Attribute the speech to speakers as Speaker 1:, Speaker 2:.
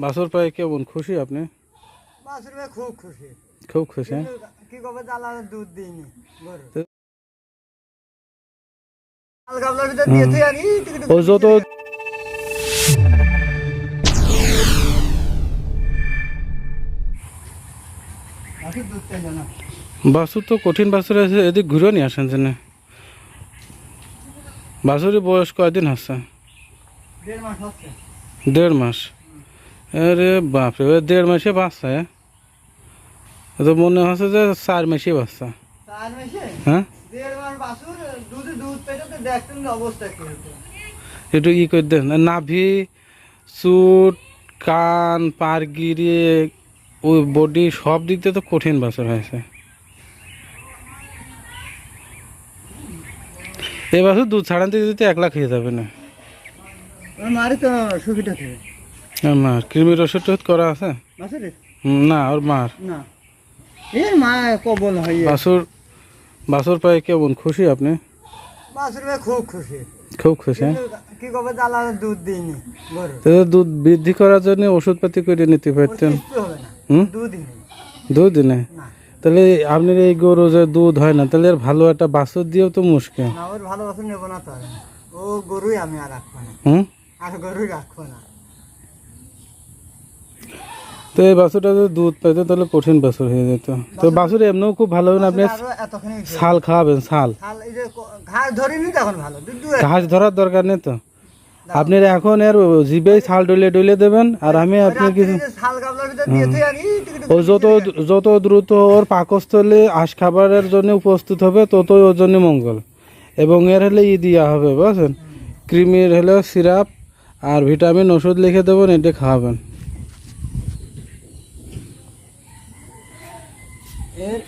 Speaker 1: বাছুর পায়ে কেমন খুশি আপনি?
Speaker 2: বাছুর ভাই খুব খুশি।
Speaker 1: খুব খুশি হ্যাঁ?
Speaker 2: কি কবে জ্বালার দুধ দিইনি
Speaker 1: ও যত
Speaker 2: বাছুর
Speaker 1: তো কঠিন বাছুর আছে এদিক ঘুরে নিয়ে আসেন যেন। বাছুরের বয়স কয়দিন
Speaker 2: মাস
Speaker 1: দেড় মাস। আরে বাপরে ওই দেড় মাসে বাচ্চা হ্যাঁ? তো মনে হচ্ছে যে চার মাসে বাচ্চা। হ্যাঁ? একটু ই করে দেন নাভি চুট কান পারগিরি ওই বডি সব দিক দিয়ে তো কঠিন বাছর হয়েছে। এই বাছর দুধ ছাড়ান দিতে দিতে একলা খেয়ে যাবে না।
Speaker 2: মারি তো সুবিধা থেকে
Speaker 1: মার কৃমির ওষুধ করা আছে? না ওর মার।
Speaker 2: না। মা কবল হয়
Speaker 1: পায়ে কেমন খুশি আপনি?
Speaker 2: খুব খুশি।
Speaker 1: খুব খুশি হ্যাঁ?
Speaker 2: কি দুধ দিইনি গরু
Speaker 1: দুধ বৃদ্ধি করার জন্য ওষুধপাতি করে নিতে পারতেন। হুম? দুধ দিনে তাহলে আপনার এই গরু যে দুধ হয় না তাহলে এর ভালো একটা বাছুর দিয়েও তো মুশকিল।
Speaker 2: না ওর ভালো বাছুর নেব না তো ও গরুই আমি আর রাখব না।
Speaker 1: হুম?
Speaker 2: আর গরুই রাখব না।
Speaker 1: তো এই বাছুরটা যদি দুধ পাইতো তাহলে কঠিন বাছুর হয়ে যেত। তো বাছুর এমনিও খুব ভালো হবে আপনি ছাল খাওয়াবেন
Speaker 2: শাল। ঘাস
Speaker 1: ধরার দরকার নেই তো। আপনি এখন এর জিবে ছাল ডলে ডলে দেবেন আর আমি আপনি কিছু
Speaker 2: শাল
Speaker 1: ও যত যত দ্রুত ওর পাকস্থলে আশ খাবারের জন্য উপস্থিত হবে ততই ওর জন্য মঙ্গল। এবং এর হলে ই দেওয়া হবে বুঝছেন? ক্রিমির হলে সিরাপ আর ভিটামিন ওষুধ লিখে দেবেন এটা খাওয়াবেন।
Speaker 2: it.